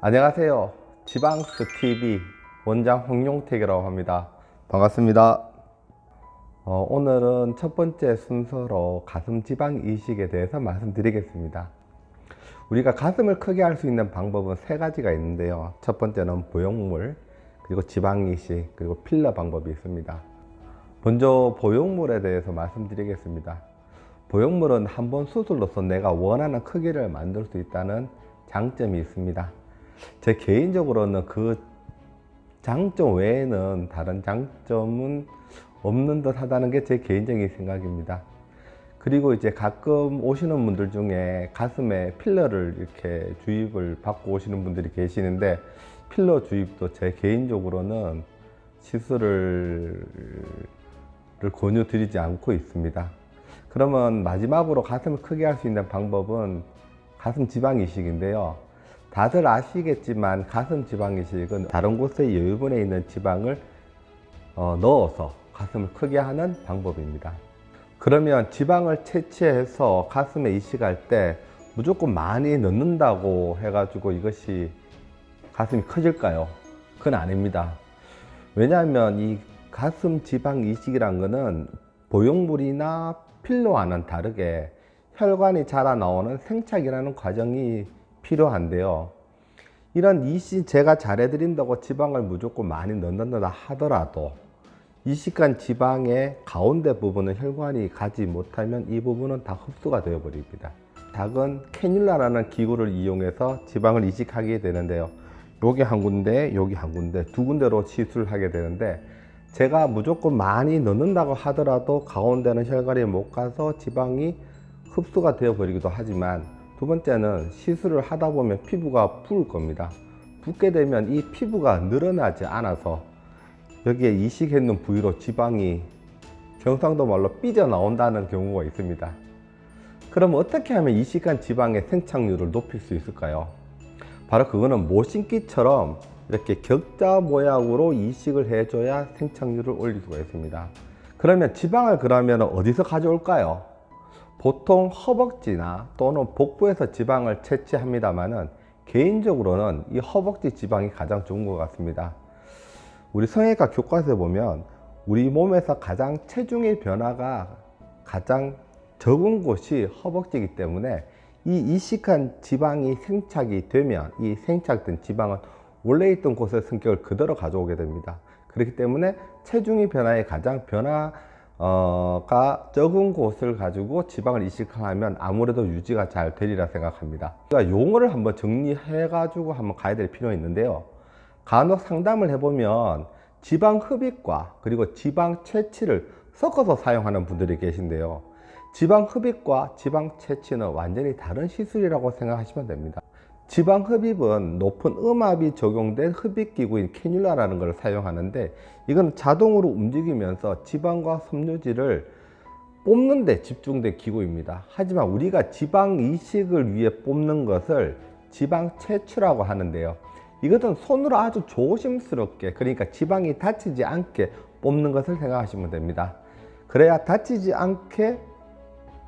안녕하세요. 지방스 TV 원장 홍용택이라고 합니다. 반갑습니다. 어, 오늘은 첫 번째 순서로 가슴 지방 이식에 대해서 말씀드리겠습니다. 우리가 가슴을 크게 할 수 있는 방법은 세 가지가 있는데요. 첫 번째는 보형물, 그리고 지방 이식, 그리고 필러 방법이 있습니다. 먼저 보형물에 대해서 말씀드리겠습니다. 보형물은 한 번 수술로서 내가 원하는 크기를 만들 수 있다는 장점이 있습니다. 제 개인적으로는 그 장점 외에는 다른 장점은 없는 듯 하다는 게 제 개인적인 생각입니다. 그리고 이제 가끔 오시는 분들 중에 가슴에 필러를 이렇게 주입을 받고 오시는 분들이 계시는데 필러 주입도 제 개인적으로는 시술을 를 권유 드리지 않고 있습니다. 그러면 마지막으로 가슴을 크게 할 수 있는 방법은 가슴 지방 이식인데요. 다들 아시겠지만 가슴 지방 이식은 다른 곳에 여유분에 있는 지방을 어, 넣어서 가슴을 크게 하는 방법입니다. 그러면 지방을 채취해서 가슴에 이식할 때 무조건 많이 넣는다고 해가지고 이것이 가슴이 커질까요? 그건 아닙니다. 왜냐하면 이 가슴 지방 이식이란 거는 보형물이나 필러와는 다르게 혈관이 자라 나오는 생착이라는 과정이 필요한데요. 이런 이식 제가 잘해드린다고 지방을 무조건 많이 넣는다 하더라도 이식한 지방의 가운데 부분은 혈관이 가지 못하면 이 부분은 다 흡수가 되어 버립니다. 작은 캐뉼라라는 기구를 이용해서 지방을 이식하게 되는데요. 여기 한 군데, 여기 한 군데, 두 군데로 시술을 하게 되는데 제가 무조건 많이 넣는다고 하더라도 가운데는 혈관이 못 가서 지방이 흡수가 되어 버리기도 하지만 두 번째는 시술을 하다 보면 피부가 부을 겁니다. 붓게 되면 이 피부가 늘어나지 않아서 여기에 이식했는 부위로 지방이 경상도 말로 삐져 나온다는 경우가 있습니다. 그럼 어떻게 하면 이식한 지방의 생착률을 높일 수 있을까요? 바로 그거는 모신기처럼 이렇게 격자 모양으로 이식을 해줘야 생착률을 올릴 수가 있습니다. 그러면 지방을 그러면 어디서 가져올까요? 보통 허벅지나 또는 복부에서 지방을 채취합니다만은 개인적으로는 이 허벅지 지방이 가장 좋은 것 같습니다. 우리 성형외과 교과서에 보면 우리 몸에서 가장 체중의 변화가 가장 적은 곳이 허벅지이기 때문에 이 이식한 지방이 생착이 되면 이 생착된 지방은 원래 있던 곳의 성격을 그대로 가져오게 됩니다. 그렇기 때문에 체중의 변화에 가장 변화 가 적은 곳을 가지고 지방을 이식하면 아무래도 유지가 잘 되리라 생각합니다. 그러니까 용어를 한번 정리해 가지고 한번 가야 될 필요가 있는데요. 간혹 상담을 해보면 지방 흡입과 그리고 지방 채취를 섞어서 사용하는 분들이 계신데요. 지방 흡입과 지방 채취는 완전히 다른 시술이라고 생각하시면 됩니다. 지방 흡입은 높은 음압이 적용된 흡입기구인 캐뉼라라는 것을 사용하는데 이건 자동으로 움직이면서 지방과 섬유질을 뽑는 데 집중된 기구입니다. 하지만 우리가 지방 이식을 위해 뽑는 것을 지방 채취라고 하는데요. 이것은 손으로 아주 조심스럽게 그러니까 지방이 다치지 않게 뽑는 것을 생각하시면 됩니다. 그래야 다치지 않게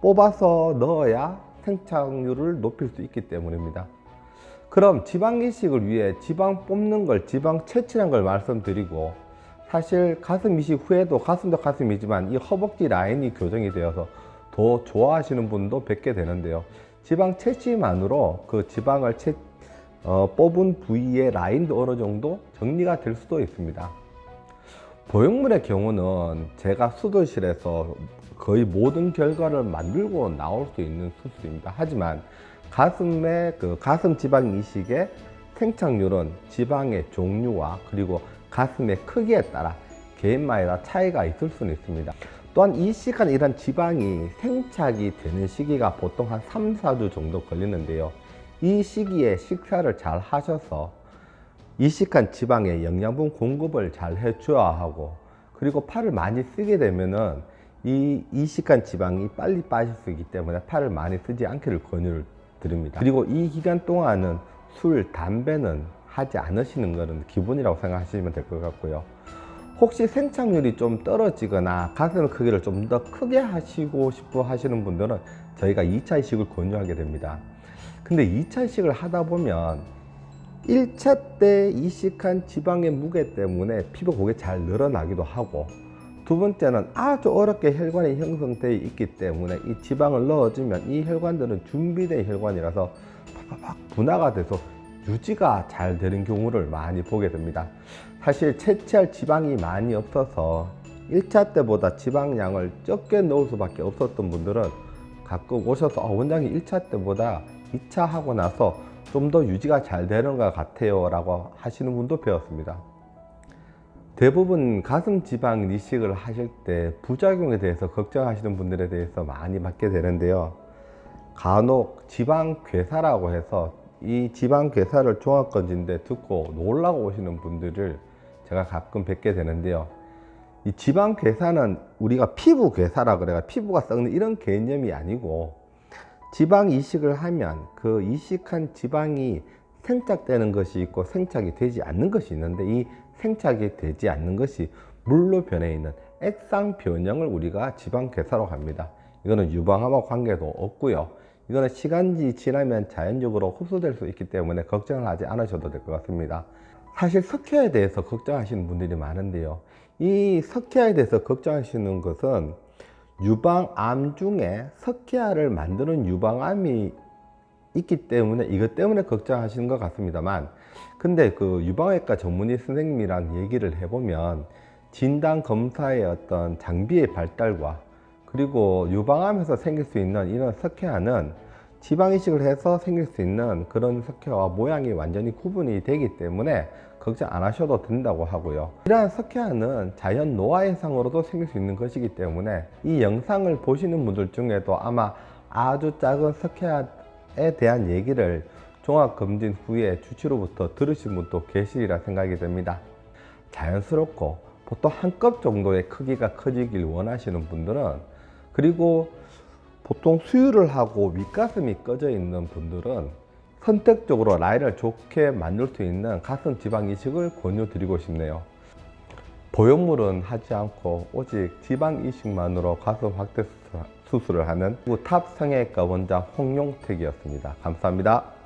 뽑아서 넣어야 생착률을 높일 수 있기 때문입니다. 그럼 지방 이식을 위해 지방 뽑는 걸 지방 채취란 걸 말씀드리고 사실 가슴 이식 후에도 가슴도 가슴이지만 이 허벅지 라인이 교정이 되어서 더 좋아하시는 분도 뵙게 되는데요. 지방 채취만으로 그 지방을 채, 어, 뽑은 부위의 라인도 어느 정도 정리가 될 수도 있습니다. 보형물의 경우는 제가 수도실에서 거의 모든 결과를 만들고 나올 수 있는 수술입니다. 하지만 가슴의 그 가슴 지방 이식의 생착률은 지방의 종류와 그리고 가슴의 크기에 따라 개인마다 차이가 있을 수는 있습니다. 또한 이식한 이런 지방이 생착이 되는 시기가 보통 한 3, 4주 정도 걸리는데요. 이 시기에 식사를 잘 하셔서 이식한 지방의 영양분 공급을 잘 해줘야 하고 그리고 팔을 많이 쓰게 되면은 이 이식한 지방이 빨리 빠질 수 있기 때문에 팔을 많이 쓰지 않기를 권유를 드립니다. 그리고 이 기간 동안은 술, 담배는 하지 않으시는 것은 기본이라고 생각하시면 될 것 같고요. 혹시 생착률이 좀 떨어지거나 가슴 크기를 좀 더 크게 하시고 싶어 하시는 분들은 저희가 2차 이식을 권유하게 됩니다. 근데 2차 이식을 하다 보면 1차 때 이식한 지방의 무게 때문에 피부 곡이 잘 늘어나기도 하고 두 번째는 아주 어렵게 혈관이 형성되어 있기 때문에 이 지방을 넣어주면 이 혈관들은 준비된 혈관이라서 팍팍팍 분화가 돼서 유지가 잘 되는 경우를 많이 보게 됩니다. 사실 채취할 지방이 많이 없어서 1차 때보다 지방량을 적게 넣을 수밖에 없었던 분들은 가끔 오셔서 어, 원장님 1차 때보다 2차 하고 나서 좀 더 유지가 잘 되는 것 같아요 라고 하시는 분도 배웠습니다. 대부분 가슴 지방 이식을 하실 때 부작용에 대해서 걱정하시는 분들에 대해서 많이 받게 되는데요. 간혹 지방 괴사라고 해서 이 지방 괴사를 종합건진데 듣고 놀라고 오시는 분들을 제가 가끔 뵙게 되는데요. 이 지방 괴사는 우리가 피부 괴사라 그래가 피부가 썩는 이런 개념이 아니고 지방 이식을 하면 그 이식한 지방이 생착되는 것이 있고 생착이 되지 않는 것이 있는데 이 생착이 되지 않는 것이 물로 변해 있는 액상 변형을 우리가 지방 괴사라고 합니다. 이거는 유방암과 관계도 없고요. 이거는 시간이 지나면 자연적으로 흡수될 수 있기 때문에 걱정을 하지 않으셔도 될 것 같습니다. 사실 석회에 대해서 걱정하시는 분들이 많은데요. 이 석회에 대해서 걱정하시는 것은 유방암 중에 석회화를 만드는 유방암이 있기 때문에 이것 때문에 걱정하시는 것 같습니다만 근데 그 유방외과 전문의 선생님이랑 얘기를 해보면 진단 검사의 어떤 장비의 발달과 그리고 유방암에서 생길 수 있는 이런 석회화는 지방 이식을 해서 생길 수 있는 그런 석회와 모양이 완전히 구분이 되기 때문에 걱정 안 하셔도 된다고 하고요. 이러한 석회화는 자연 노화 현상으로도 생길 수 있는 것이기 때문에 이 영상을 보시는 분들 중에도 아마 아주 작은 석회화 에 대한 얘기를 종합검진 후에 주치로부터 들으신 분도 계시리라 생각이 됩니다. 자연스럽고 보통 한 컵 정도의 크기가 커지길 원하시는 분들은 그리고 보통 수유를 하고 윗가슴이 꺼져 있는 분들은 선택적으로 라인을 좋게 만들 수 있는 가슴 지방 이식을 권유드리고 싶네요. 보형물은 하지 않고 오직 지방 이식만으로 가슴 확대 수술을 하는 탑 성형외과 원장 홍용택이었습니다. 감사합니다.